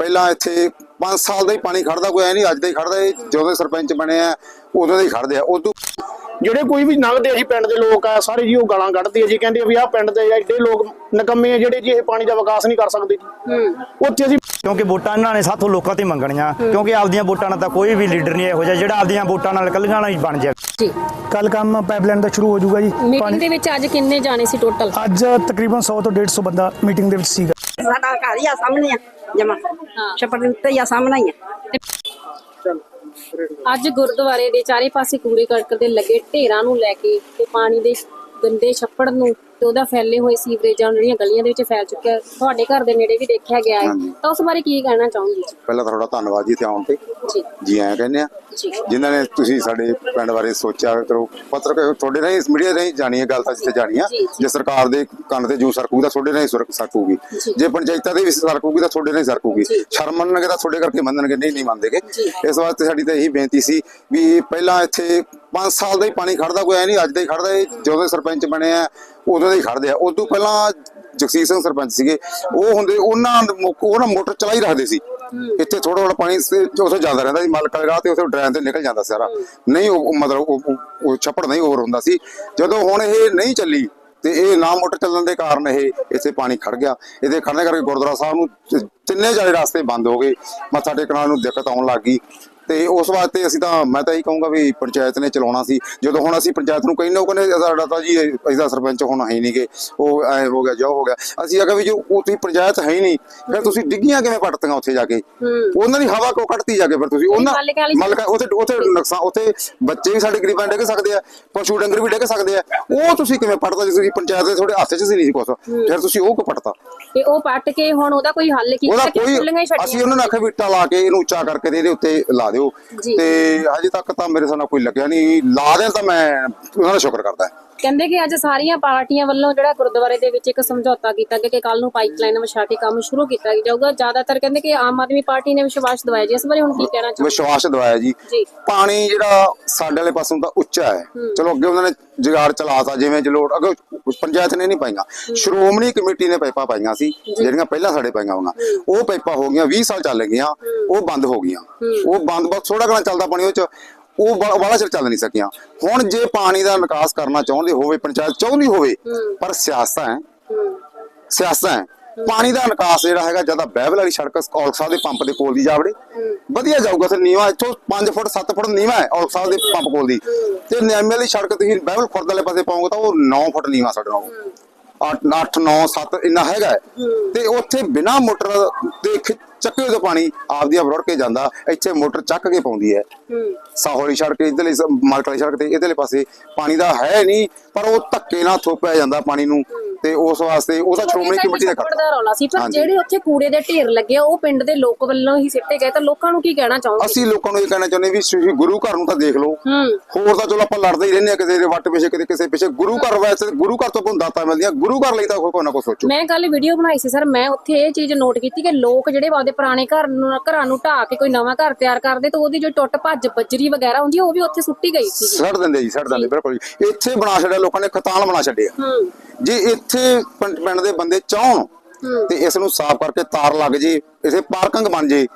ਪਹਿਲਾਂ ਇੱਥੇ 5 ਸਾਲ ਦਾ ਹੀ ਪਾਣੀ ਖੜਦਾ ਕੋਈ ਐ ਨਹੀਂ ਅੱਜ ਦਾ ਹੀ ਖੜਦਾ ਇਹ ਜਦੋਂ ਦੇ ਸਰਪੰਚ ਬਣੇ ਆ ਉਦੋਂ ਦੇ ਹੀ ਖੜਦੇ ਆ। ਉਦੋਂ ਜਿਹੜੇ ਕੋਈ ਵੀ ਆ ਜੀ ਪਿੰਡ ਦੇ ਲੋਕ ਆ ਸਾਰੇ ਜੀ ਉਹ ਗਾਲਾਂ ਕੱਢਦੇ ਆ ਜੀ ਕਹਿੰਦੇ ਆ ਵੀ ਆਹ ਪਿੰਡ ਦੇ ਐਡੇ ਲੋਕ ਨਕੰਮੇ ਆ ਜਿਹੜੇ ਜੀ ਇਹ ਪਾਣੀ ਦਾ ਵਿਕਾਸ ਨਹੀਂ ਕਰ ਸਕਦੇ ਜੀ। ਉੱਥੇ ਅਸੀਂ ਕਿਉਂਕਿ ਵੋਟਾਂ ਇਹਨਾਂ ਨੇ ਸਾਥੋਂ ਲੋਕਾਂ ਤੇ ਮੰਗਣੀਆਂ ਕਿਉਂਕਿ ਆਪਦੀਆਂ ਵੋਟਾਂ ਨਾਲ ਤਾਂ ਕੋਈ ਵੀ ਲੀਡਰ ਨਹੀਂ ਇਹੋ ਜਿਹਾ ਜਿਹੜਾ ਆਪਦੀਆਂ ਵੋਟਾਂ ਨਾਲ ਕੱਲੀਆਂ ਨਾਲ ਹੀ ਬਣ ਜਾਏ ਜੀ। ਕੱਲ ਕੰਮ ਪਾਈਪਲਾਈਨ ਦਾ ਸ਼ੁਰੂ ਹੋ ਜਾਊਗਾ ਜੀ ਮੀਟਿੰਗ ਦੇ ਵਿੱਚ ਅੱਜ ਕਿੰਨੇ ਜਾਣੇ ਸੀ ਟੋਟਲ ਅੱਜ ਤਕਰੀਬਨ 100 ਤੋਂ 150 ਬੰਦਾ ਮੀਟਿੰਗ ਦੇ ਵਿੱਚ ਸੀਗਾ। ਸਾਡਾ ਘਰ ਹੀ ਆ ਸਾਹਮਣੇ ਆ। ਜਮਾ। ਛੱਪੜ ਦੇ ਉੱਤੇ ਹੀ ਸਾਹਮਣੇ ਹੀ ਆ। ਅੱਜ ਗੁਰਦੁਆਰੇ ਦੇ ਚਾਰੇ ਪਾਸੇ ਕੂੜੇ ਕਰਕਟ ਦੇ ਲੱਗੇ ਢੇਰਾਂ ਨੂੰ ਲੈ ਕੇ ਤੇ ਪਾਣੀ ਦੇ ਗੰਦੇ ਛੱਪੜ ਨੂੰ ਤੇ ਉਹਦਾ ਫੈਲੇ ਹੋਏ ਸੀਵਰੇਜਾਂ ਜਿਹੜੀਆਂ ਗਲੀਆਂ ਦੇ ਵਿੱਚ ਫੈਲ ਚੁੱਕਿਆ ਤੁਹਾਡੇ ਘਰ ਦੇ ਨੇੜੇ ਵੀ ਦੇਖਿਆ ਗਿਆ ਹੈ। ਹਾਂਜੀ। ਤਾਂ ਉਸ ਬਾਰੇ ਕੀ ਕਹਿਣਾ ਚਾਹੋਗੇ? ਪਹਿਲਾਂ ਤਾਂ ਤੁਹਾਡਾ ਧੰਨਵਾਦ ਜੀ ਇੱਥੇ ਆਉਣ ਤੇ। ਜੀ। ਜੀ ਆਇਆਂ ਕਹਿੰਦੇ ਆ। ਜੀ। ਜਿਨ੍ਹਾਂ ਨੇ ਤੁਸੀਂ ਸਾਡੇ ਪਿੰਡ ਬਾਰੇ ਸੋਚਿਆ ਕਰੋ ਪੱਤਰਕਾਰ ਤੁਹਾਡੇ ਨਾਲ ਮੀਡੀਆ ਨਹੀਂ ਜਾਣੀ ਹੈ ਗੱਲ ਤਾਂ ਜਿੱਥੇ ਜਾਣੀ ਆ। ਜੀ, ਜੀ। ਜੇ ਸਰਕਾਰ ਦੇ ਕੰਨ ਤੇ ਜੂ ਸਰਕੂ ਤਾਂ ਤੁਹਾਡੇ ਨਾਲ ਹੀ ਸਰਕੂਗੀ। ਜੀ। ਜੇ ਪੰਚਾਇਤਾਂ ਦੇ ਵੀ ਸਰਕੂਗੀ ਤਾਂ ਤੁਹਾਡੇ ਨਾਲ ਹੀ ਸਰਕੂਗੀ। ਜੀ। ਸ਼ਰਮ ਮੰਨਣਗੇ ਤਾਂ ਤੁਹਾਡੇ ਕਰਕੇ ਮੰਨਣਗੇ। ਨਹੀਂ ਨਹੀਂ ਮੰਨਦੇਗੇ। ਜੀ। ਇਸ ਵਾਸਤੇ ਸਾਡੀ ਤਾਂ ਇਹੀ ਬੇਨਤੀ ਸੀ ਵੀ ਪਹਿਲਾਂ ਇੱਥੇ 5 ਸਾਲ ਦਾ ਹੀ ਪਾਣੀ ਖੜਦਾ ਕੋਈ ਐ ਨਹੀਂ ਅੱਜ ਦਾ ਹੀ ਖੜਦਾ ਇਹ। ਜਦੋਂ ਦੇ ਸਰਪੰਚ ਬਣੇ ਆ ਉਦੋਂ ਦੇ ਹੀ ਖੜਦੇ ਆ। ਉਦੋਂ ਪਹਿਲਾਂ ਜਗਸੀਰ ਸਿੰਘ ਸਰਪੰਚ ਸੀਗੇ। ਉਹ ਹੁੰਦੇ, ਉਹਨਾਂ ਦੇ ਮੁੱਖ- ਮੋਟਰ ਚਲਾਈ ਰੱਖਦੇ ਸੀ। ਇੱਥੇ ਥੋੜਾ ਥੋੜਾ ਪਾਣੀ ਸੇ- ਜਾਂਦਾ ਰਹਿੰਦਾ ਸੀ, ਮਲਕਾ ਦੇ ਰਾਹ ਤੇ ਉੱਥੇ ਡਰੇਨ ਤੇ ਨਿਕਲ ਜਾਂਦਾ ਸਾਰਾ। ਨਹੀਂ, ਉਹ ਮਤਲਬ ਉਹ- ਛੱਪੜ ਨਹੀਂ ਹੋਰ ਹੁੰਦਾ ਸੀ। ਜਦੋਂ ਹੁਣ ਇਹ ਨਹੀਂ ਚੱਲੀ, ਤੇ ਇਹ ਨਾ ਮੋਟਰ ਚੱਲਣ ਦੇ ਕਾਰਨ ਇਹ ਇੱਥੇ ਪਾਣੀ ਖੜ ਗਿਆ। ਇਹਦੇ ਖੜਨੇ ਕਰਕੇ ਗੁਰਦੁਆਰਾ ਸਾਹਿਬ ਨੂੰ ਤਿੰਨੇ ਚਾਰੇ ਰਸਤੇ ਬੰਦ ਹੋ ਗਏ। ਮੱਥਾ ਟੇਕਣ ਨੂੰ ਦਿੱਕਤ ਆਉਣ ਲੱਗ ਗਈ। ਤੇ ਉਸ ਵਾਸਤੇ ਅਸੀਂ ਤਾਂ ਮੈਂ ਤਾਂ ਇਹੀ ਕਹੂੰਗਾ ਵੀ ਪੰਚਾਇਤ ਨੇ ਚਲਾਉਣਾ ਸੀ। ਜਦੋਂ ਹੁਣ ਅਸੀਂ ਪੰਚਾਇਤ ਨੂੰ ਕਹਿੰਦੇ ਉਹ ਕਹਿੰਦੇ ਸਾਡਾ ਤਾਂ ਜੀ ਇਹਦਾ ਸਰਪੰਚ ਹੁਣ ਹੈ ਨਹੀਂਗੇ। ਉਹ ਐ ਹੋ ਗਿਆ ਜੋ ਹੋ ਗਿਆ। ਅਸੀਂ ਆਖਿਆ ਵੀ ਜੋ ਉੱਥੇ ਪੰਚਾਇਤ ਹੈ ਹੀ ਨਹੀਂ ਫਿਰ ਤੁਸੀਂ ਡਿੱਗੀਆਂ ਕਿਵੇਂ ਪੱਟਤੀਆਂ ਉੱਥੇ ਜਾ ਕੇ? ਉਹਨਾਂ ਦੀ ਹਵਾ ਕਿਉਂ ਕੱਢਤੀ ਜਾ ਕੇ ਫਿਰ ਤੁਸੀਂ? ਉਹਨਾਂ ਮਾਲਕਾਂ ਉੱਥੇ ਉੱਥੇ ਨੁਕਸਾਨ ਉੱਥੇ ਬੱਚੇ ਵੀ ਸਾਡੇ ਗਰੀਬਾਂ ਡਿੱਗ ਸਕਦੇ ਆ ਪਸ਼ੂ ਡੰਗਰ ਵੀ ਡਿੱਗ ਸਕਦੇ ਆ। ਉਹ ਤੁਸੀਂ ਕਿਵੇਂ ਪੱਟਦਾ ਜੇ ਤੁਸੀਂ ਪੰਚਾਇਤ ਦੇ ਤੁਹਾਡੇ ਹੱਥ 'ਚ ਸੀ ਨਹੀਂ ਕੁਛ? ਫਿਰ ਤੁਸੀਂ ਉਹ ਕਿਉਂ ਪੱਟਤਾ? ਤੇ ਉਹ ਪੱਟ ਕੇ ਹੁਣ ਉਹਦਾ ਕੋਈ ਹੱਲ ਕੀਤਾ ਉਹਦਾ ਕਿ ਕੋਈ ਅਸੀਂ ਉਹਨਾਂ ਨੂੰ ਆਖਿਆ ਵੀ ਇੱਟਾਂ ਲਾ ਕੇ ਇਹਨੂੰ ਉੱਚਾ ਕਰਕੇ ਤੇ ਇਹਦੇ ਉੱਤੇ ਲਾ ਦਿਓ। ਤੇ ਹਜੇ ਤੱਕ ਤਾਂ ਮੇਰੇ ਸਾਹਮਣੇ ਕੋਈ ਲੱਗਿਆ ਨਹੀਂ। ਲਾ ਦੇਣ ਤਾਂ ਮੈਂ ਉਹਨਾਂ ਦਾ ਸ਼ੁਕਰ ਕਰਦਾ। ਕਹਿੰਦੇ ਕਿ ਅੱਜ ਸਾਰੀਆਂ ਪਾਰਟੀਆਂ ਵੱਲੋਂ ਜਿਹੜਾ ਗੁਰਦੁਆਰੇ ਦੇ ਵਿੱਚ ਇੱਕ ਸਮਝੌਤਾ ਕੀਤਾ ਗਿਆ ਕਿ ਕੱਲ ਨੂੰ ਪਾਈਪਲਾਈਨ ਵਿਛਾ ਕੇ ਕੰਮ ਸ਼ੁਰੂ ਕੀਤਾ ਜਾਊਗਾ। ਜ਼ਿਆਦਾਤਰ ਕਹਿੰਦੇ ਕਿ ਆਮ ਆਦਮੀ ਪਾਰਟੀ ਨੇ ਵਿਸ਼ਵਾਸ ਦਿਵਾਇਆ ਜੀ। ਇਸ ਬਾਰੇ ਹੁਣ ਕੀ ਕਹਿਣਾ ਚਾਹੁੰਦੇ ਵਿਸ਼ਵਾਸ ਦਵਾਇਆ ਜੀ। ਪਾਣੀ ਜਿਹੜਾ ਸਾਡੇ ਵਾਲੇ ਪਾਸੋਂ ਤਾਂ ਉੱਚਾ ਹੈ। ਚਲੋ ਅੱਗੇ ਉਹਨਾਂ ਨੇ ਜੁਗਾੜ ਚਲਾਤਾ ਜਿਵੇਂ ਜਲੋੜ ਅੱਗੇ ਪੰਚਾਇਤ ਨੇ ਨਹੀਂ ਪਾਈਆਂ। ਸ਼੍ਰੋਮਣੀ ਕਮੇਟੀ ਨੇ ਪਾਈਪਾਂ ਪਾਈਆਂ ਸੀ ਜਿਹੜੀਆਂ ਪਹਿਲਾਂ ਸਾਡੇ ਪਾਈਆਂ ਹੋਈਆਂ ਉਹ ਪਾਈਪਾਂ ਹੋ ਗਈਆਂ 20 ਸਾਲ ਚੱਲ ਗਈਆਂ ਉਹ ਬੰਦ ਹੋ ਗਈਆਂ। ਉਹ ਬੰਦ ਬਹੁਤ ਥੋੜਾ ਘਣਾ ਚੱਲਦਾ ਪਾਣੀ ਉਹ ਚ। ਉਹ ਬੜਾ ਚਿਰ ਚੱਲ ਨਹੀਂ ਸਕੀਆਂ। ਹੁਣ ਜੇ ਪਾਣੀ ਦਾ ਨਿਕਾਸ ਕਰਨਾ ਚਾਹੁੰਦੇ ਹੋਵੇ ਪੰਚਾਇਤ ਚਾਹੁੰਦੀ ਹੋਵੇ ਪਰ ਸਿਆਸਤਾਂ ਹੈ। ਸਿਆਸਤਾਂ ਹੈ। ਪਾਣੀ ਦਾ ਨਿਕਾਸ ਜਿਹੜਾ ਹੈਗਾ ਜ਼ਿਆਦਾ ਬਹਿਬਲ ਵਾਲੀ ਸੜਕ ਔਲਖ ਸਾਹਿਬ ਦੇ ਪੰਪ ਦੇ ਕੋਲ ਦੀ ਜਾਵੜੇ। ਵਧੀਆ ਜਾਊਗਾ ਤੇ ਨੀਵਾ ਇੱਥੋਂ 5 ਫੁੱਟ 7 ਫੁੱਟ ਨੀਵਾ ਹੈ ਔਲਖ ਸਾਹਿਬ ਦੇ ਪੰਪ ਕੋਲ ਦੀ। ਤੇ ਨਿਆਮੇ ਵਾਲੀ ਸੜਕ ਤੁਸੀਂ ਬਹਿਬਲ ਖੁਰਦ ਵਾਲੇ ਪਾਸੇ ਪਾਉਂਗੇ ਤਾਂ ਉਹ 9 ਫੁੱਟ ਨੀਵਾ ਸਾਡੇ ਨਾਲ 8 8 9 7 ਇੰਨਾ ਹੈਗਾ ਤੇ ਉੱਥੇ ਬਿਨਾ ਮੋਟਰ ਦੇ ਚੱਕੇ ਉਹਦਾ ਪਾਣੀ ਆਪਦੀ ਆਪ ਰੁੜ ਕੇ ਜਾਂਦਾ। ਇੱਥੇ ਮੋਟਰ ਚੱਕ ਕੇ ਪਾਉਂਦੀ ਹੈ। ਸਾਹੋਲੀ ਸੜਕ ਇਧਰਲੇ ਮਾਲਕਾਲੀ ਸੜਕ ਤੇ, ਇਧਰਲੇ ਪਾਸੇ ਪਾਣੀ ਦਾ ਹੈ ਨਹੀਂ, ਪਰ ਉਹ ਧੱਕੇ ਨਾਲ ਥੋਪਿਆ ਜਾਂਦਾ ਪਾਣੀ ਨੂੰ। ਤੇ ਉਸ ਵਾਸਤੇ ਉਹਦਾ ਸ਼੍ਰੋਮਣੀ ਕਮੇਟੀ ਦਾ ਕਰਦਾ ਦਾ ਰੌਲਾ ਸੀ ਪਰ। ਜਿਹੜੇ ਉੱਥੇ ਕੂੜੇ ਦੇ ਢੇਰ ਲੱਗੇ ਆ, ਉਹ ਪਿੰਡ ਦੇ ਲੋਕ ਵੱਲੋਂ ਹੀ ਸਿੱਟੇ ਗਏ ਤਾਂ ਲੋਕਾਂ ਨੂੰ ਕੀ ਕਹਿਣਾ ਚਾਹੋਗੇ? ਅਸੀਂ ਲੋਕਾਂ ਨੂੰ ਇਹ ਕਹਿਣਾ ਚਾਹੁੰਦੇ ਵੀ ਤੁਸੀਂ ਗੁਰੂ ਘਰ ਨੂੰ ਤਾਂ ਦੇਖ ਲਓ। ਹੋਰ ਤਾਂ ਚਲੋ ਆਪਾਂ ਲੜਦੇ ਹੀ ਰਹਿੰਦੇ ਆ ਕਿਸੇ ਦੇ ਵੱਟ ਪਿਛੇ ਕਿਤੇ ਕਿਸੇ ਪਿਛੇ। ਗੁਰੂ ਘਰ ਵੈਸੇ ਗੁਰੂ ਘਰ ਤੋਂ ਤੁਹਾਨੂੰ ਦਾਤਾਂ ਮਿਲਦੀਆਂ ਗੁਰੂ ਘਰ ਲਈ ਤਾਂ ਕੋਈ ਨਾ ਕੋਈ ਸੋਚੋ। ਮੈਂ ਕੱਲ ਵੀਡੀਓ ਬਣਾਈ ਸੀ ਸਰ ਮੈਂ ਉੱਥੇ ਇਹ ਚੀਜ਼ ਨੋਟ ਕੀਤੀ ਕਿ ਲੋਕ ਜਿਹੜੇ ਆਪਦੇ ਪੁਰਾਣੇ ਘਰ ਨੂੰ ਘਰਾਂ ਨੂੰ ਢਾਹ ਕੇ ਕੋਈ ਨਵਾਂ ਘਰ ਤਿਆਰ ਕਰਦੇ ਤਾਂ ਉਹਦੀ ਜੋ ਟੁੱਟ ਭੱਜ ਬੱਜਰੀ ਵਗੈਰਾ ਹੁੰਦੀ ਉਹ ਵੀ ਉੱਥੇ ਸੁੱਟੀ ਗਈ ਸੀ। ਛੱਡ ਦਿੰਦੇ ਜੀ ਛੱਡ ਦਿੰਦੇ ਬਿਲਕੁਲ ਇੱਥੇ ਬਣਾ ਛੱਡਿਆ ਲੋਕਾਂ ਨੇ ਖਤਾਨ ਬਣਾ ਛੱਡਿਆ। ਹੂੰ। ਜੇ ਇੱਥੇ ਪਿੰਡ ਪਿੰਡ ਦੇ ਬੰਦੇ ਚਾਹਣ ਤੇ ਇਸ ਨੂੰ ਸਾਫ਼ ਕਰਕੇ ਤਾਰ ਲੱਗ ਜੇ ਇਥੇ ਪਾਰਕਿੰਗ ਬਣ ਜੇ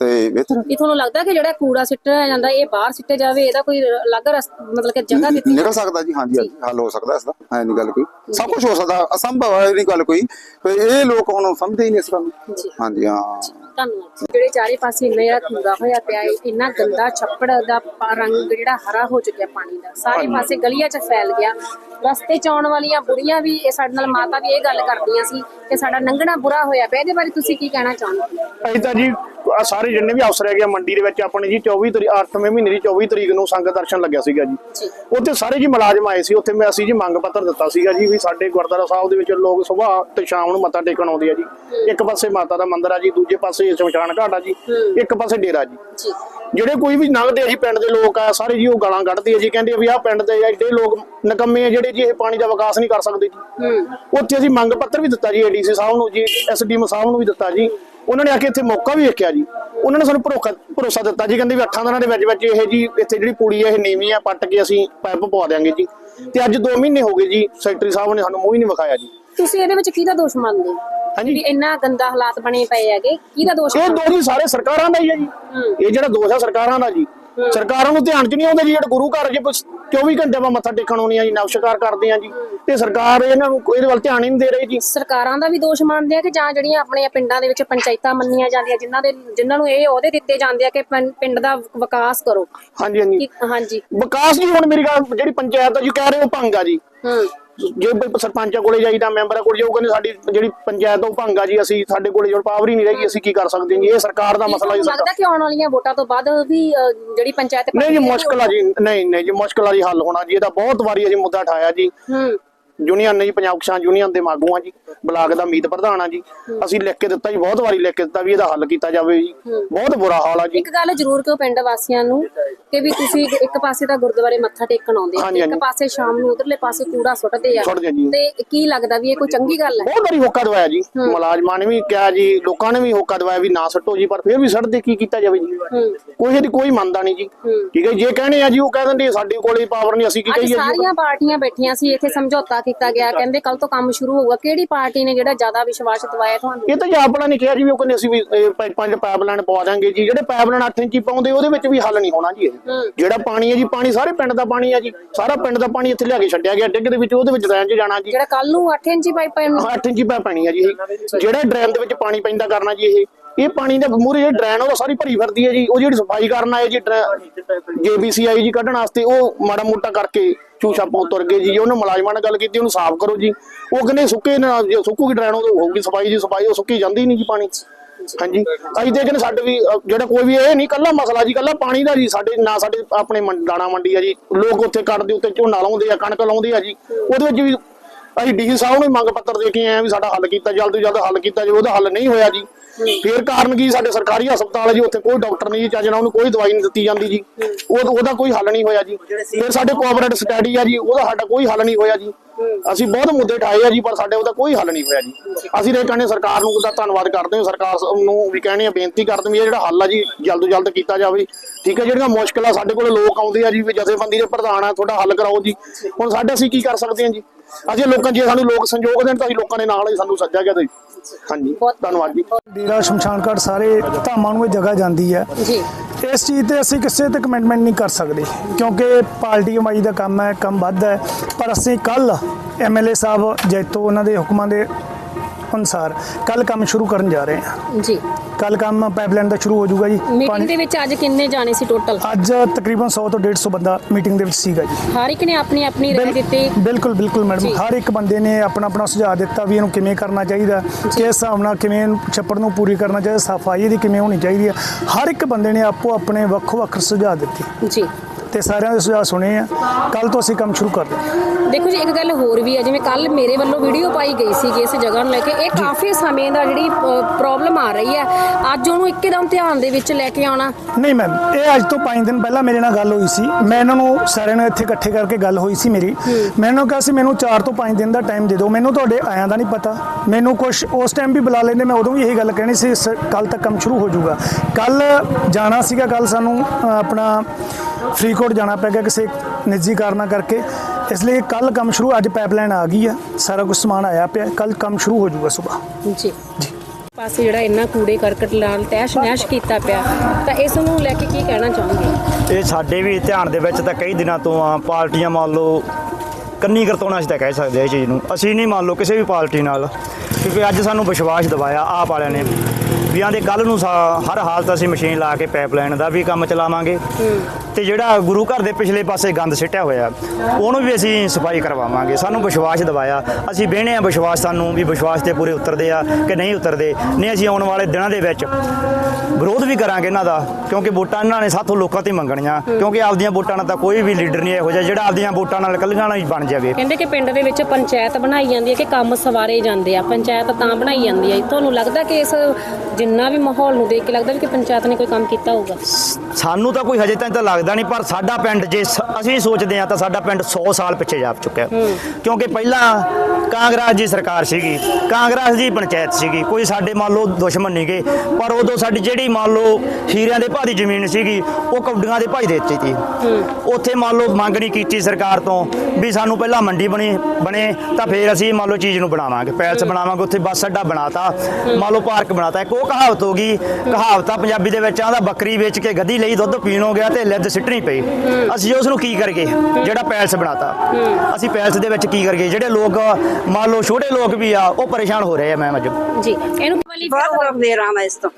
ਤੇ ਬਿਹਤਰ ਇਹ ਤੁਹਾਨੂੰ ਲੱਗਦਾ ਕਿ ਜਿਹੜਾ ਕੂੜਾ ਸਿੱਟਿਆ ਜਾਂਦਾ ਇਹ ਬਾਹਰ ਸਿੱਟਿਆ ਜਾਵੇ ਇਹਦਾ ਕੋਈ ਅਲੱਗ ਮਤਲਬ ਕਿ ਜਗ੍ਹਾ ਦਿੱਤੀ ਨਿਕਲ ਸਕਦਾ ਜੀ ਹਾਂਜੀ ਹੱਲ ਹੋ ਸਕਦਾ ਇਸ ਦਾ ਐ ਨਹੀਂ ਗੱਲ ਕੋਈ। ਸਭ ਕੁਝ ਹੋ ਸਕਦਾ ਅਸੰਭਵ ਹੈ ਇਹ ਨਹੀਂ ਗੱਲ ਕੋਈ। ਇਹ ਲੋਕ ਹੁਣ ਸਮਝਦੇ ਹੀ ਨਹੀਂ ਇਸ ਗੱਲ ਨੂੰ। ਹਾਂਜੀ ਹਾਂ। ਧੰਨਵਾਦ। ਜਿਹੜੇ ਚਾਰੇ ਪਾਸੇ ਇੰਨਾ ਜਿਹੜਾ ਕੂੜਾ ਹੋਇਆ ਪਿਆ ਹੈ ਇੰਨਾ ਗੰਦਾ ਛੱਪੜ ਦਾ ਪਾ- ਰੰਗ ਜਿਹੜਾ ਹਰਾ ਹੋ ਚੁੱਕਿਆ ਪਾਣੀ ਦਾ। ਸਾਰੇ ਪਾਸੇ ਗਲੀਆਂ 'ਚ ਫੈਲ ਗਿਆ। ਰਸਤੇ 'ਚ ਆਉਣ ਵਾਲੀਆਂ ਬੁੜੀਆਂ ਵੀ ਇਹ ਸਾਡੇ ਨਾਲ ਮਾਤਾ ਵੀ ਇਹ ਗੱਲ ਕਰਦੀਆਂ ਸੀ ਕਿ ਸਾਡਾ ਲੰਘਣਾ ਬੁਰਾ ਹੋਇਆ ਪਿਆ। ਇਹਦੇ ਬਾਰੇ ਤੁਸੀਂ ਕੀ ਕਹਿਣਾ ਚਾਹੁੰਦੇ ਅਸੀਂ ਤਾਂ ਜੀ ਆਹ ਸਾਰੇ ਜਿੰਨੇ ਵੀ ਅਫਸਰ ਹੈਗੇ ਆ ਮੰਡੀ ਦੇ ਵਿੱਚ ਆਪਣੇ ਜੀ 24 ਤਰੀਕ 8ਵੇਂ ਮਹੀਨੇ ਦੀ 24 ਤਰੀਕ ਨੂੰ ਸੰਗਤ ਦਰਸ਼ਨ ਲੱਗਿਆ ਸੀਗਾ ਜੀ। ਜੀ। ਉੱਥੇ ਸਾਰੇ ਜੀ ਮੁਲਾਜ਼ਮ ਆਏ ਸੀ ਉੱਥੇ ਮੈਂ ਅਸੀਂ ਜੀ ਮੰਗ ਪੱਤਰ ਦਿੱਤਾ ਸੀਗਾ ਜੀ ਵੀ ਸਾਡੇ ਗੁਰਦੁਆਰਾ ਸਾਹਿਬ ਦੇ ਵਿੱਚ ਲੋਕ ਸੁਬਾਹ ਤੇ ਸ਼ਾਮ ਨੂੰ ਮੱਥਾ ਟੇਕਣ ਆਉਂਦੇ ਆ ਜੀ। ਇੱਕ ਪਾਸੇ ਮਾਤਾ ਦਾ ਮੰਦਿਰ ਆ ਜੀ ਦੂਜੇ ਪਾਸੇ ਸ਼ਮਸ਼ਾਨ ਘਾਟ ਆ ਜੀ ਇੱਕ ਪਾਸੇ ਡੇਰਾ ਜੀ। ਜੀ। ਜਿਹੜੇ ਕੋਈ ਵੀ ਲੰਘਦੇ ਆ ਜੀ ਪਿੰਡ ਦੇ ਲੋਕ ਆ ਸਾਰੇ ਜੀ ਉਹ ਗਾਲਾਂ ਕੱਢਦੇ ਆ ਜੀ ਕਹਿੰਦੇ ਆ ਵੀ ਆਹ ਪਿੰਡ ਦੇ ਐਡੇ ਲੋਕ ਨਕੰਮੇ ਆ ਜਿਹੜੇ ਜੀ ਇਹ ਪਾਣੀ ਦਾ ਵਿਕਾਸ ਨਹੀਂ ਕਰ ਸਕਦੇ ਜੀ। ਉੱਥੇ ਅਸੀਂ ਮੰਗ ਪੱਤਰ ਵੀ ਦਿੱਤਾ ਜੀ ਏਡੀਸੀ ਸਾਹਿਬ ਨੂੰ ਜੀ ਐਸਡੀਐਮ ਸਾਹਿਬ ਨੂੰ ਵੀ ਦਿੱਤਾ ਜੀ। ਉਹਨਾਂ ਨੇ ਆ ਕੇ ਇੱਥੇ ਮੌਕਾ ਵੀ ਵੇਖਿਆ ਜੀ। ਉਹਨਾਂ ਨੇ ਸਾਨੂੰ ਭਰੋਸਾ ਭਰੋਸਾ ਦਿੱਤਾ ਜੀ ਕਹਿੰਦੇ ਵੀ ਅੱਠਾਂ ਦਿਨਾਂ ਦੇ ਵਿੱਚ ਵਿੱਚ ਇਹ ਜੀ ਇੱਥੇ ਜਿਹੜੀ ਪੂੜੀ ਹੈ ਇਹ ਨੀਵੀਂ ਆ ਪੱਟ ਕੇ ਅਸੀਂ ਪਾਈਪ ਪਵਾ ਦਿਆਂਗੇ ਜੀ। ਤੇ ਅੱਜ 2 ਮਹੀਨੇ ਹੋ ਗਏ ਜੀ ਸੈਕਟਰੀ ਸਾਹਿਬ ਨੇ ਸਾਨੂੰ ਮੂੰਹ ਹੀ ਨਹੀਂ ਵਿਖਾਇਆ ਜੀ। ਤੁਸੀਂ ਇਹਦੇ ਵਿੱਚ ਕਿਹਦਾ ਦੋਸ਼ ਮੰਨਦੇ ਹੋ? ਹਾਂਜੀ। ਵੀ ਇੰਨਾ ਗੰਦਾ ਹਾਲਾਤ ਬਣੇ ਪਏ ਹੈਗੇ ਕਿਹਦਾ ਦੋਸ਼ ਇਹ ਦੋ ਜੀ ਸਾਰੇ ਸਰਕਾਰਾਂ ਦਾ ਹੀ ਹੈ ਜੀ। ਇਹ ਜਿਹੜਾ ਦੋਸ਼ ਹੈ ਸਰਕਾਰਾਂ ਦਾ ਜੀ। ਸਰਕਾਰਾਂ ਨੂੰ ਧਿਆਨ ਚ ਨਹੀਂ ਆਉਂਦਾ ਜੀ ਜਿਹੜਾ ਗੁਰੂ ਘਰ ਜੇ ਬਸ 24 ਘੰਟੇ ਆਪਾਂ ਮੱਥਾ ਟੇਕਣ ਆਉਂਦੇ ਆ ਜੀ ਨਮਸਕਾਰ ਕਰਦੇ ਆ ਜੀ। ਤੇ ਸਰਕਾਰ ਇਹਨਾਂ ਨੂੰ ਕੋਈ ਇਹਦੇ ਵੱਲ ਧਿਆਨ ਹੀ ਨਹੀਂ ਦੇ ਰਹੀ ਜੀ। ਸਰਕਾਰਾਂ ਦਾ ਵੀ ਦੋਸ਼ ਮੰਨਦੇ ਆ ਕਿ ਜਾਂ ਜਿਹੜੀਆਂ ਆਪਣੇ ਪਿੰਡਾਂ ਦੇ ਵਿੱਚ ਪੰਚਾਇਤਾਂ ਮੰਨੀਆਂ ਜਾਂਦੀਆਂ ਜਿਨ੍ਹਾਂ ਦੇ ਜਿਨ੍ਹਾਂ ਨੂੰ ਇਹ ਅਹੁਦੇ ਦਿੱਤੇ ਜਾਂਦੇ ਆ ਕਿ ਪੰ- ਪਿੰਡ ਦਾ ਵਿਕਾਸ ਕਰੋ। ਹਾਂਜੀ ਹਾਂਜੀ। ਕਿ- ਹਾਂਜੀ। ਵਿਕਾਸ ਜੀ ਹੁਣ ਮੇਰੀ ਗੱਲ ਜਿਹੜੀ ਪੰਚਾਇਤ ਆ ਜੀ ਕਹਿ ਰਹੇ ਹੋ ਭੰਗ ਆ ਜੀ। ਹੂੰ। ਜੇ ਪ- ਸਰਪੰਚਾਂ ਕੋਲੇ ਜਾਈਦਾ ਮੈਂਬਰਾਂ ਕੋਲ ਜਾਊ ਕਹਿੰਦੇ ਸਾਡੀ ਜਿਹੜੀ ਪੰਚਾਇਤ ਉਹ ਭੰਗ ਜੀ ਅਸੀਂ ਸਾਡੇ ਕੋਲੇ ਜੋ ਪਾਵਰ ਹੀ ਨਹੀਂ ਰਹੀ ਅਸੀਂ ਕੀ ਕਰ ਸਕਦੇ ਹਾਂ ਜੀ? ਇਹ ਸਰਕਾਰ ਦਾ ਮਸਲਾ ਜੀ ਲੱਗਦਾ ਕਿ ਆਉਣ ਵਾਲੀਆਂ ਵੋਟਾਂ ਤੋਂ ਬਾਅਦ ਵੀ ਜਿਹੜੀ ਪੰਚਾਇਤ ਨਹੀਂ ਜੀ ਮੁਸ਼ਕਲ ਆ ਜੀ ਨਹੀਂ ਨਹੀਂ ਜੀ ਮੁਸ਼ਕਲ ਆ ਜੀ ਹੱਲ ਹੋਣਾ ਜੀ। ਇਹਦਾ ਬਹੁਤ ਵਾਰੀ ਅਸੀਂ ਮੁੱਦਾ ਉਠਾਇਆ ਜੀ। ਹੂੰ। ਯੂਨੀਅਨ ਨੇ ਜੀ ਪੰਜਾਬ ਕਿਸਾਨ ਯੂਨੀਅਨ ਦੇ ਮਾਗੂ ਆ ਜੀ ਬਲਾਕ ਦਾ ਮੀਤ ਪ੍ਰਧਾਨ ਆ ਜੀ। ਅਸੀਂ ਲਿਖ ਕੇ ਦਿੱਤਾ ਜੀ ਬਹੁਤ ਵਾਰੀ ਲਿਖ ਕੇ ਦਿੱਤਾ ਵੀ ਇਹਦਾ ਹੱਲ ਕੀਤਾ ਜਾਵੇ ਜੀ। ਬਹੁਤ ਬੁਰਾ ਹਾਲ ਆ ਜੀ। ਇੱਕ ਗੱਲ ਜ਼ਰੂਰ ਕਹੋ ਪਿੰਡ ਵਾਸੀਆਂ ਨੂੰ ਕਿ ਵੀ ਤੁਸੀਂ ਇੱਕ ਪਾਸੇ ਤਾਂ ਗੁਰਦੁਆਰੇ ਮੱਥਾ ਟੇਕਣ ਆਉਂਦੇ ਆ ਇੱਕ। ਪਾਸੇ ਸ਼ਾਮ ਨੂੰ ਉਧਰਲੇ ਪਾਸੇ ਕੂੜਾ ਸੁੱਟਦੇ ਆ। ਤੇ ਕੀ ਲੱਗਦਾ ਵੀ ਇਹ ਕੋਈ ਚੰਗੀ ਗੱਲ ਹੈ? ਬਹੁਤ ਵਾਰੀ ਹੋਕਾ ਦਵਾਇਆ ਜੀ। ਮੁਲਾਜ਼ਮਾਂ ਨੇ ਵੀ ਕਿਹਾ ਜੀ ਲੋਕਾਂ ਨੇ ਵੀ ਹੋਕਾ ਦਵਾਇਆ ਵੀ ਨਾ ਸੱਟੋ ਜੀ ਪਰ ਫਿਰ ਵੀ ਸੱਟਦੇ ਕੀ ਕੀਤਾ ਜਾਵੇ ਜੀ? ਕੋਈ ਇਹਦੀ ਕੋਈ ਮੰਨਦਾ ਨਹੀਂ ਜੀ। ਠੀਕ ਹੈ ਜੀ, ਕਹਿਣੇ ਆ ਜੀ ਉਹ ਕਹਿ ਦਿੰਦੇ ਸਾਡੇ ਕੋਲੇ ਪਾਵਰ ਨਹੀਂ ਅਸੀਂ ਕੀ ਕਹੀਏ ਜੀ? ਸਾਰੀਆਂ ਪਾਰਟੀਆਂ ਬੈਠੀਆਂ ਸੀ ਇੱਥੇ ਸਮਝੌਤਾ ਕੀਤਾ ਗਿਆ ਕਹਿੰਦੇ ਕੱਲ ਤੋਂ ਕੰਮ ਸ਼ੁਰੂ ਹੋਊਗਾ। ਕਿਹੜੀ ਪਾਰਟੀ ਨੇ ਜਿਹੜਾ ਜ਼ਿਆਦਾ ਵਿਸ਼ਵਾਸ ਦਿਵਾਇਆ ਤੁਹਾਨੂੰ? ਇਹ ਤਾਂ ਜੀ ਆਪਣਾ ਨਹੀਂ ਕਿਹਾ ਜੀ ਵੀ ਉਹ ਕਹਿੰਦੇ ਅਸੀਂ ਵੀ ਪੰਜ- ਪੰਜ ਪਾਈਪਲਾਈਨ ਪਵਾ ਦਾਂਗੇ ਜੀ। ਜਿਹੜੇ ਪਾਈਪਲਾਈਨ 8 ਇੰਚੀ ਪਾਉਂਦੇ ਉਹਦੇ ਵਿੱਚ ਵੀ ਹੱਲ ਨਹੀਂ ਹੋਣਾ ਜੀ ਇਹ। ਜਿਹੜਾ ਪਾਣੀ ਹੈ ਜੀ ਪਾਣੀ ਸਾਰੇ ਪਿੰਡ ਦਾ ਪਾਣੀ ਹੈ ਜੀ। ਸਾਰਾ ਪਿੰਡ ਦਾ ਪਾਣੀ ਇੱਥੇ ਲਿਆ ਕੇ ਛੱਡਿਆ ਗਿਆ ਡਿੱਗ ਦੇ ਵਿੱਚ ਉਹਦੇ ਵਿੱਚ ਡਰੇਨ 'ਚ ਜਾਣਾ ਜੀ। ਜਿਹੜਾ ਕੱਲ ਨੂੰ 8 ਇੰਚੀ ਪਾਈਪ ਪੈਣ। 8 ਇੰਚੀ ਪੈ ਪਾਣੀ ਹੈ ਜੀ ਇਹ। ਜਿਹੜਾ ਡਰੇਨ ਦੇ ਵਿੱਚ ਪਾਣੀ ਪੈਂਦਾ ਕਰਨਾ ਜੀ ਇਹ। ਇਹ ਪਾਣੀ ਦੇ ਮੂਰੇ ਜਿਹੜੀ ਡਰੇਨ ਉਹ ਸਾਰੀ ਭਰੀ ਫਿਰਦੀ ਹੈ ਜੀ। ਉਹ ਜਿਹੜੀ ਸਫ਼ਾਈ ਕਰਨ ਆਏ ਜੀ ਜੀਬੀਸੀ ਆਈ ਜੀ ਕੱਢਣ ਵਾਸਤੇ ਉਹ ਮਾੜਾ ਮੋਟਾ ਕਰਕੇ ਚੂਸ਼ਾ ਪਾਉ ਤੁਰ ਗਏ ਜੀ। ਉਹਨੂੰ ਮੁਲਾਜ਼ਮਾਂ ਨਾਲ ਗੱਲ ਕੀਤੀ ਉਹਨੂੰ ਸਾਫ਼ ਕਰੋ ਜੀ। ਉਹ ਕਹਿੰਦੇ ਸੁੱਕੇ ਨਾ ਸੁੱਕੂਗੀ ਡਰੇਨ ਉਹ ਹੋਊਗੀ ਸਫ਼ਾਈ ਜੀ ਸਫ਼ਾਈ ਉਹ ਸੁੱਕੀ ਜਾਂਦੀ ਨਹੀਂ ਜੀ ਪਾਣੀ। ਹਾਂਜੀ। ਅਸੀਂ ਤੇ ਸਾਡੇ ਵੀ ਅਹ, ਜਿਹੜਾ ਕੋਈ ਵੀ ਇਹ ਨਹੀਂ ਕੱਲਾ ਮਸਲਾ ਜੀ ਕੱਲਾ ਪਾਣੀ ਦਾ ਜੀ ਸਾਡੇ ਨਾ ਸਾਡੇ ਆਪਣੇ ਮੰ- ਦਾਣਾ ਮੰਡੀ ਆ ਜੀ। ਲੋਕ ਉੱਥੇ ਕੱਟ ਦੇ ਉੱਤੇ ਝੋਨਾ ਲਾਉਂਦੇ ਆ ਕਣਕ ਲਾਉਂਦੇ ਆ ਜੀ। ਉਹਦੇ ਵਿੱਚ ਵੀ ਅਸੀਂ ਡੀਸੀ ਸਾਹਿਬ ਨੂੰ ਮੰਗ ਪੱਤਰ ਦੇ ਕੇ ਆਏ ਆ ਵੀ ਸਾਡਾ ਹੱਲ ਕੀਤਾ ਜਲਦ ਤੋਂ ਜਲਦ ਹੱਲ ਕੀਤਾ ਜਾਵੇ ਉਹਦਾ ਹੱਲ ਨਹੀਂ ਹੋਇਆ ਜੀ। ਫੇਰ ਕਾਰਨ ਕੀ? ਸਾਡੇ ਸਰਕਾਰੀ ਹਸਪਤਾਲ ਹੈ ਜੀ ਉੱਥੇ ਕੋਈ ਡਾਕਟਰ ਨਹੀਂ ਜੀ ਚੱਜ ਨਾਲ ਉਹਨੂੰ ਕੋਈ ਦਵਾਈ ਨਹੀਂ ਦਿੱਤੀ ਜਾਂਦੀ ਜੀ। ਉਹ ਉਹਦਾ ਕੋਈ ਹੱਲ ਨਹੀਂ ਹੋਇਆ ਜੀ। ਫਿਰ ਸਾਡੇ ਕੋਆਪਰੇਟ ਸਟੱਡੀ ਆ ਜੀ ਉਹਦਾ ਸਾਡਾ ਕੋਈ ਹੱਲ ਨਹੀਂ ਹੋਇਆ ਜੀ। ਅਸੀਂ ਬਹੁਤ ਮੁੱਦੇ ਠਾਏ ਆ ਜੀ ਪਰ ਸਾਡੇ ਉਹਦਾ ਕੋਈ ਹੱਲ ਨਹੀਂ ਹੋਇਆ ਜੀ। ਅਸੀਂ ਤਾਂ ਕਹਿੰਦੇ ਸਰਕਾਰ ਨੂੰ ਦਾ ਧੰਨਵਾਦ ਕਰਦੇ ਹਾਂ ਸਰਕਾਰ ਨੂੰ ਵੀ ਕਹਿੰਦੇ ਆ ਬੇਨਤੀ ਕਰਦੇ ਹਾਂ ਵੀ ਇਹ ਜਿਹੜਾ ਹੱਲ ਆ ਜੀ ਜਲਦ ਤੋਂ ਜਲਦ ਕੀਤਾ ਜਾਵੇ। ਠੀਕ ਹੈ ਜਿਹੜੀਆਂ ਮੁਸ਼ਕਲਾਂ ਸਾਡੇ ਕੋਲ ਲੋਕ ਆਉਂਦੇ ਆ ਜੀ ਵੀ ਜਥੇਬੰਦੀ ਦੇ ਪ੍ਰਧਾਨ ਆ ਤੁਹਾਡਾ ਹੱਲ ਕਰਾਓ ਜੀ। ਹੁਣ ਸਾਡੇ ਅਸੀਂ ਕੀ ਕਰ ਸਕਦੇ ਹਾਂ ਜੀ? ਅਸੀਂ ਲੋਕਾਂ ਜੇ ਸਾਨੂੰ ਲੋਕ ਸੰਯੋਗ ਦੇਣ ਤਾਂ ਅਸੀਂ ਲੋਕਾਂ ਦੇ ਨਾਲ ਹੀ ਸਾਨੂੰ ਸੱਜਿਆ ਗਿਆ ਤੇ। ਹਾਂਜੀ ਧੰਨਵਾਦ ਜੀ। ਡੇਰਾ ਸ਼ਮਸ਼ਾਨ ਘਾਟ ਸਾਰੇ ਧਾਮਾਂ ਨੂੰ ਇਹ ਜਗ੍ਹਾ ਜਾਂਦੀ ਹੈ। ਜੀ। ਇਸ ਚੀਜ਼ ਤੇ ਅਸੀਂ ਕਿਸੇ ਤੇ ਕਮੈਂਟਮੈਂਟ ਨਹੀਂ ਕਰ ਸਕਦੇ ਕਿਉਂਕਿ ਪਾਰਟੀ ਕਮਾਈ ਦਾ ਕੰਮ ਹੈ ਕੰਮ ਵੱਧ ਹੈ। ਪਰ ਅਸੀਂ ਕੱਲ ਐਮਐਲਏ ਸਾਹਿਬ ਜੈਤੋ ਉਹਨਾਂ ਦੇ ਹੁਕਮਾਂ ਦੇ ਅਨੁਸਾਰ ਕੱਲ ਕੰਮ ਸ਼ੁਰੂ ਕਰਨ ਜਾ ਰਹੇ ਹਾਂ। ਜੀ। ਕੱਲ ਕੰਮ ਪਾਈਪਲਾਈਨ ਦਾ ਸ਼ੁਰੂ ਹੋ ਜਾਊਗਾ ਜੀ। ਮੀਟਿੰਗ ਦੇ ਵਿੱਚ ਅੱਜ ਕਿੰਨੇ ਜਾਣੇ ਸੀ ਟੋਟਲ ਅੱਜ ਤਕਰੀਬਨ 100 ਤੋਂ 150 ਬੰਦਾ ਮੀਟਿੰਗ ਦੇ ਵਿੱਚ ਸੀਗਾ ਜੀ। ਹਰ ਇੱਕ ਨੇ ਆਪਣੀ ਆਪਣੀ ਰਾਏ ਦਿੱਤੀ? ਬਿਲਕੁਲ ਬਿਲਕੁਲ। ਮੈਡਮ। ਹਰ ਇੱਕ ਬੰਦੇ ਨੇ ਆਪਣਾ ਆਪਣਾ ਸੁਝਾਅ ਦਿੱਤਾ ਵੀ ਇਹਨੂੰ ਕਿਵੇਂ ਕਰਨਾ ਚਾਹੀਦਾ। ਕਿਸ ਹਿਸਾਬ ਨਾਲ ਕਿਵੇਂ ਛੱਪੜ ਨੂੰ ਪੂਰੀ ਕਰਨਾ ਚਾਹੀਦਾ ਸਫ਼ਾਈ ਦੀ ਕਿਵੇਂ ਹੋਣੀ ਚਾਹੀਦੀ ਹੈ। ਹਰ ਇੱਕ ਬੰਦੇ ਨੇ ਆਪੋ ਆਪਣੇ ਵੱਖੋ ਵੱਖ ਸੁਝਾਅ ਦਿੱਤੇ। ਜੀ। ਤੇ ਸਾਰਿਆਂ ਦੇ ਸੁਝਾਅ ਸੁਣੇ ਆ। ਕੱਲ ਤੋਂ ਅਸੀਂ ਕੰਮ ਸ਼ੁਰੂ ਕਰ ਦਿੰਦੇ ਦੇਖੋ ਜੀ ਇੱਕ ਗੱਲ ਹੋਰ ਵੀ ਹੈ ਜਿਵੇਂ ਕੱਲ ਮੇਰੇ ਵੱਲੋਂ ਵੀਡੀਓ ਪਾਈ ਗਈ ਸੀ ਇਸ ਜਗ੍ਹਾ ਨੂੰ ਲੈ ਕੇ ਇਹ ਕਾਫੀ ਸਮੇਂ ਦਾ ਜਿਹੜੀ ਪ੍ਰੋਬਲਮ ਆ ਰਹੀ ਹੈ। ਅੱਜ ਉਹਨੂੰ ਇੱਕਦਮ ਧਿਆਨ ਦੇ ਵਿੱਚ ਲੈ ਕੇ ਆਉਣਾ। ਨਹੀਂ ਮੈਮ ਇਹ ਅੱਜ ਤੋਂ 5 ਦਿਨ ਪਹਿਲਾਂ ਮੇਰੇ ਨਾਲ ਗੱਲ ਹੋਈ ਸੀ। ਮੈਂ ਇਹਨਾਂ ਨੂੰ ਸਾਰਿਆਂ ਨੂੰ ਇੱਥੇ ਇਕੱਠੇ ਕਰਕੇ ਗੱਲ ਹੋਈ ਸੀ ਮੇਰੀ। ਮੈਂ ਇਹਨਾਂ ਨੂੰ ਕਿਹਾ ਸੀ ਮੈਨੂੰ 4 ਤੋਂ 5 ਦਿਨ ਦਾ ਟਾਈਮ ਦੇ ਦਿਓ। ਮੈਨੂੰ ਤੁਹਾਡੇ ਆਇਆਂ ਦਾ ਨਹੀਂ ਪਤਾ। ਮੈਨੂੰ ਕੁਝ ਉਸ ਟਾਈਮ ਵੀ ਬੁਲਾ ਲੈਂਦੇ। ਮੈਂ ਉਦੋਂ ਵੀ ਇਹੀ ਗੱਲ ਕਹਿਣੀ ਸੀ ਕੱਲ ਤੱਕ ਕੰਮ ਸ਼ੁਰੂ ਹੋ ਜਾਊਗਾ। ਕੱਲ ਜਾਣਾ ਸੀਗਾ ਕੱਲ ਸਾਨੂੰ ਆਪਣਾ ਫਰੀਦਕੋਟ ਜਾਣਾ ਪੈ ਗਿਆ ਕਿਸੇ ਨਿੱਜੀ ਕਾਰਨਾਂ ਕਰਕੇ। ਇਸ ਲਈ ਕੱਲ ਕੰਮ ਸ਼ੁਰੂ ਅੱਜ ਪਾਈਪਲਾਈਨ ਆ ਗਈ ਆ। ਸਾਰਾ ਕੁਝ ਸਮਾਨ ਆਇਆ ਪਿਆ। ਕੱਲ ਕੰਮ ਸ਼ੁਰੂ ਹੋ ਜਾਊਗਾ ਸਵੇਰ। ਜੀ। ਪਾਸੇ ਜਿਹੜਾ ਇੰਨਾ ਕੂੜੇ ਕਰਕਟ ਨਾਲ ਤੈਸ਼ ਨੈਸ਼ ਕੀਤਾ ਪਿਆ ਤਾਂ ਇਸ ਨੂੰ ਲੈ ਕੇ ਕੀ ਕਹਿਣਾ ਚਾਹੋਗੇ? ਇਹ ਸਾਡੇ ਵੀ ਧਿਆਨ ਦੇ ਵਿੱਚ ਤਾਂ ਕਈ ਦਿਨਾਂ ਤੋਂ ਆ। ਪਾਰਟੀਆਂ ਮੰਨ ਲਓ ਕੰਨੀ ਕਰਤੋਣਾ ਅਸੀਂ ਤਾਂ ਕਹਿ ਸਕਦੇ ਹਾਂ ਇਹ ਚੀਜ਼ ਨੂੰ। ਅਸੀਂ ਨਹੀਂ ਮੰਨ ਲਓ ਕਿਸੇ ਵੀ ਪਾਰਟੀ ਨਾਲ ਕਿਉਂਕਿ ਅੱਜ ਸਾਨੂੰ ਵਿਸ਼ਵਾਸ ਦਿਵਾਇਆ ਆਪ ਵਾਲਿਆਂ ਨੇ। ਵੀ ਆਂਦੇ ਕੱਲ ਨੂੰ ਸਾ- ਹਰ ਹਾਲਤ ਅਸੀਂ ਮਸ਼ੀਨ ਲਾ ਕੇ ਪਾਈਪਲਾਈਨ ਦਾ ਵੀ ਕੰਮ ਚਲਾਵਾਂਗੇ। ਤੇ ਜਿਹੜਾ ਗੁਰੂ ਘਰ ਦੇ ਪਿਛਲੇ ਪਾਸੇ ਗੰਦ ਸਿੱਟਿਆ ਹੋਇਆ, ਉਹਨੂੰ ਵੀ ਅਸੀਂ ਸਫ਼ਾਈ ਕਰਵਾਵਾਂਗੇ। ਸਾਨੂੰ ਵਿਸ਼ਵਾਸ ਦਿਵਾਇਆ। ਅਸੀਂ ਬਹਿਣੇ ਆ ਵਿਸ਼ਵਾਸ ਸਾਨੂੰ ਵੀ ਵਿਸ਼ਵਾਸ ਤੇ ਪੂਰੇ ਉਤਰਦੇ ਆ ਕਿ ਨਹੀਂ ਉਤਰਦੇ। ਨਹੀਂ, ਅਸੀਂ ਆਉਣ ਵਾਲੇ ਦਿਨਾਂ ਦੇ ਵਿੱਚ ਵਿਰੋਧ ਵੀ ਕਰਾਂਗੇ ਇਹਨਾਂ ਦਾ, ਕਿਉਂਕਿ ਵੋਟਾਂ ਇਹਨਾਂ ਨੇ ਸਾਥੋਂ ਲੋਕਾਂ ਤੇ ਮੰਗਣੀਆਂ। ਕਿਉਂਕਿ ਆਪਦੀਆਂ ਵੋਟਾਂ ਨਾਲ ਤਾਂ ਕੋਈ ਵੀ ਲੀਡਰ ਨਹੀਂ ਇਹੋ ਜਿਹਾ, ਜਿਹੜਾ ਆਪਦੀਆਂ ਵੋਟਾਂ ਨਾਲ ਕੱਲੀਆਂ ਨਾਲ ਹੀ ਬਣ ਜਾਵੇ। ਕਹਿੰਦੇ ਕਿ ਪਿੰਡ ਦੇ ਵਿੱਚ ਪੰਚਾਇਤ ਬਣਾਈ ਜਾਂਦੀ ਹੈ ਕਿ ਕੰਮ ਸਵਾਰੇ ਜਾਂਦੇ ਆ। ਪੰਚਾਇਤ ਤਾਂ ਬਣਾਈ ਜਾਂਦੀ ਹੈ। ਤੁਹਾਨੂੰ ਲੱਗਦਾ ਕਿ ਇਸ ਜਿੰਨਾ ਵੀ ਮਾਹੌਲ ਨੂੰ ਦੇਖ ਕੇ ਲੱਗਦਾ ਵੀ ਕਿ ਪੰਚਾਇਤ ਨੇ ਕੋਈ ਕੰਮ ਕੀਤਾ ਹੋਊਗਾ। ਸਾਨੂੰ ਤਾਂ ਕੋਈ ਹਜੇ ਤੱਕ ਤਾਂ ਲੱਗਦਾ ਨਹੀਂ ਪਰ ਸਾਡਾ ਪਿੰਡ ਜੇ ਸ- ਅਸੀਂ ਸੋਚਦੇ ਆ ਤਾਂ ਸਾਡਾ ਪਿੰਡ 100 ਸਾਲ ਪਿੱਛੇ ਜਾ ਚੁੱਕਿਆ। ਕਿਉਂਕਿ ਪਹਿਲਾਂ ਕਾਂਗਰਸ ਦੀ ਸਰਕਾਰ ਸੀਗੀ ਕਾਂਗਰਸ ਦੀ ਪੰਚਾਇਤ ਸੀਗੀ ਕੋਈ ਸਾਡੇ ਮੰਨ ਲਓ ਦੁਸ਼ਮਣ ਨਹੀਂ ਗਏ ਪਰ ਉਦੋਂ ਸਾਡੀ ਜਿਹੜੀ ਮੰਨ ਲਓ ਹੀਰਿਆਂ ਦੇ ਭਾਅ ਦੀ ਜ਼ਮੀਨ ਸੀਗੀ ਉਹ ਕੌਡੀਆਂ ਦੇ ਭਾਈ ਦੇ ਦਿੱਤੀ ਸੀ ਉੱਥੇ ਮੰਨ ਲਓ ਮੰਗ ਨਹੀਂ ਕੀਤੀ ਸਰਕਾਰ ਤੋਂ ਵੀ ਸਾਨੂੰ ਪਹਿਲਾਂ ਮੰਡੀ ਬਣੀ ਬਣੇ ਤਾਂ ਫਿਰ ਅਸੀਂ ਮੰਨ ਲਓ ਚੀਜ਼ ਨੂੰ ਬਣਾਵਾਂਗੇ ਪੈਲਸ ਬਣਾਵਾਂਗੇ ਉੱਥੇ ਬੱਸ ਅੱਡਾ ਬਣਾਤਾ ਮੰਨ ਲਓ ਪਾਰਕ ਬਣਾਤਾ। ਇੱਕ ਉਹ ਕਹਾਵਤ ਹੋ ਗਈ ਕਹਾਵਤ ਆ ਪੰਜਾਬੀ ਦੇ ਵਿੱਚ ਆਂਦਾ ਬੱਕਰੀ ਵੇਚ ਕੇ ਗੱਦੀ ਲਈ ਦੁੱਧ ਪੀਣੋਂ ਗਿਆ ਤੇ ਲਿੱਦ ਸਿੱਟਣੀ ਪਈ। ਅਸੀਂ ਉਸ ਨੂੰ ਕੀ ਕਰਗੇ ਜਿਹੜਾ ਪੈਲਸ ਬਣਾਤਾ। ਅਸੀਂ ਪੈਲਸ ਦੇ ਵਿੱਚ ਕੀ ਕਰਗੇ ਜਿਹੜੇ ਲੋਕ ਮੰਨ ਲਓ ਛੋਟੇ ਲੋਕ ਵੀ ਆ ਉਹ ਪਰੇਸ਼ਾਨ ਹੋ ਰਹੇ ਆ ਮੈਮ ਅੱਜ ਜੀ ਇਹਨੂੰ ਵਾਲੀ ਬਹੁਤ ਦੁੱਖ ਦੇ ਰਹਾ ਮੈਂ ਇਸ ਤੋਂ।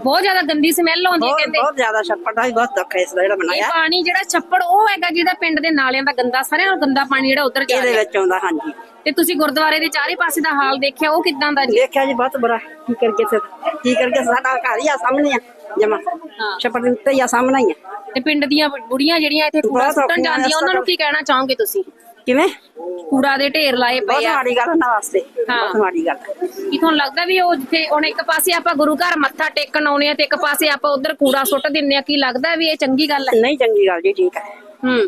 ਬਹੁਤ ਜ਼ਿਆਦਾ ਗੰਦੀ ਸਮੈਲ ਆਉਂਦੀ ਹੈ ਬਹੁਤ ਕਹਿੰਦੇ। ਬਹੁਤ ਜ਼ਿਆਦਾ ਛੱਪੜ ਦਾ ਵੀ ਬਹੁਤ ਦੁੱਖ ਹੈ ਇਸ ਦਾ ਜਿਹੜਾ ਇਹ ਬਣਾਇਆ ਪਾਣੀ ਜਿਹੜਾ ਛੱਪੜ ਉਹ ਹੈਗਾ ਜਿਹਦਾ ਪਿੰਡ ਦੇ ਨਾਲਿਆਂ ਦਾ ਗੰਦਾ ਸਾਰਿਆਂ ਨਾਲੋਂ ਗੰਦਾ ਪਾਣੀ ਜਿਹੜਾ ਉਧਰ ਜਾ ਇਹਦੇ ਰਿਹਾ। ਵਿੱਚ ਆਉਂਦਾ ਹਾਂਜੀ। ਤੇ ਤੁਸੀਂ ਗੁਰਦੁਆਰੇ ਦੇ ਚਾਰੇ ਪਾਸੇ ਦਾ ਹਾਲ ਦੇਖਿਆ ਉਹ ਕਿਦਾਂ ਦਾ ਜੀ? ਦੇਖਿਆ ਜੀ ਬਹੁਤ ਬੁਰਾ। ਕੀ ਕਰਕੇ ਫਿਰ? ਕੀ ਕਰਕੇ? ਸਾਡਾ ਘਰ ਹੀ ਆ ਸਾਹਮਣੇ ਆ ਜਮਾ। ਛੱਪੜ ਦੇ ਉੱਤੇ ਹੀ ਆ ਸਾਹਮਣੇ ਹੀ ਆ। ਤੇ ਪਿੰਡ ਦੀਆਂ ਬੁੜੀਆਂ ਜਿਹੜੀਆਂ ਇੱਥੇ ਕੂੜਾ ਸੁੱਟਣ ਜਾਂਦੀਆਂ ਉਹਨਾਂ ਨੂੰ ਕੀ ਕਹਿਣਾ ਚਾਹੋਗੇ ਤੁਸੀਂ? ਕਿਵੇਂ? ਕੂੜਾ ਦੇ ਢੇਰ ਲਾਏ ਬਹੁਤ ਪਏ ਆ। ਮਾੜੀ ਗੱਲ ਉਹਨਾਂ ਵਾਸਤੇ। ਬਹੁਤ ਮਾੜੀ ਗੱਲ ਕੀ ਤੁਹਾਨੂੰ ਲੱਗਦਾ ਵੀ ਉਹ ਜਿੱਥੇ ਹੁਣ ਇੱਕ ਪਾਸੇ ਆਪਾਂ ਗੁਰੂ ਘਰ ਮੱਥਾ ਟੇਕਣ ਆਉਨੇ ਆ ਤੇ ਇੱਕ ਪਾਸੇ ਆਪਾਂ ਉਧਰ ਕੂੜਾ ਸੁੱਟ ਦਿੰਨੇ ਆ? ਕੀ ਲੱਗਦਾ ਵੀ ਇਹ ਚੰਗੀ ਗੱਲ ਹੈ? ਨਹੀਂ ਚੰਗੀ ਗੱਲ ਜੀ ਠੀਕ ਹੈ। ਹੂੰ।